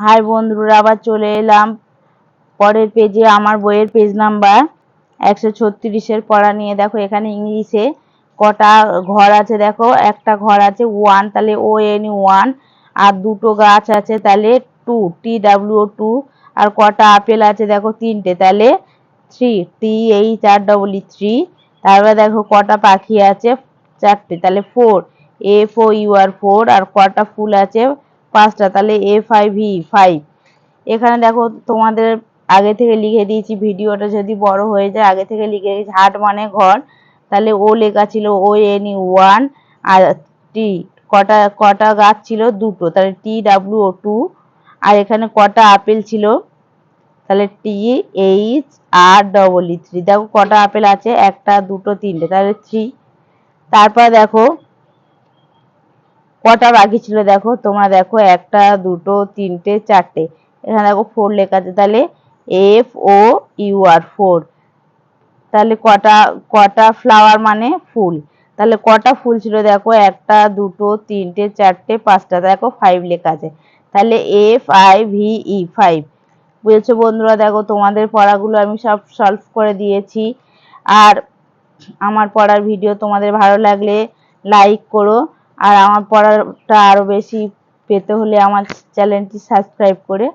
High বন্ধুরা, আবার চলে এলাম। পরের পেজে আমার বইয়ের পেজ নাম্বার একশো ছত্রিশের পড়া নিয়ে। দেখো, এখানে ইংলিশে কটা ঘর আছে দেখো। একটা ঘর আছে ওয়ান তাহলে ও এন ওয়ান আর দুটো গাছ আছে, তাহলে টু টি ডাব্লিউ টু আর কটা আপেল আছে দেখো তিনটে, তাহলে three T H R double E three তারপরে দেখো কটা পাখি আছে চারটে, তাহলে four F O U R four আর কটা ফুল আছে পাঁচটা, তাহলে এ ফাইভ ই ফাইভ এখানে দেখো তোমাদের আগে থেকে লিখে দিয়েছি ভিডিওটা, যদি বড় হয়ে যায়, আগে থেকে লিখে দিয়েছি, হাট মানে ঘর। তাহলে ও লেখা ছিল ও এন ই ওয়ান আর টি কটা কটা গাছ ছিল দুটো, তাহলে টি ডাব্লিউ ও টু আর এখানে কটা আপেল ছিল, তাহলে T H R double E three দেখো কটা আপেল আছে, একটা, দুটো, তিনটে, তাহলে থ্রি তারপর দেখো কটা বাকি ছিল দেখো? তোমরা দেখো একটা, দুটো, তিনটে, চারটে। এখানে দেখো ফোর লেখা আছে। তাহলে F O U R four তাহলে কটা কটা ফ্লাওয়ার মানে ফুল। তাহলে কটা ফুল ছিল দেখো? একটা, দুটো, তিনটে, চারটে, পাঁচটা। দেখো ফাইভ লেখা আছে। তাহলে F I V E five বুঝেছ বন্ধুরা? দেখো তোমাদের পড়াগুলো আমি সব সলভ করে দিয়েছি। আর আমার পড়ার ভিডিও তোমাদের ভালো লাগলে লাইক করো। আর আমার পড়াটা আরও বেশি পেতে হলে আমার চ্যানেলটি সাবস্ক্রাইব করে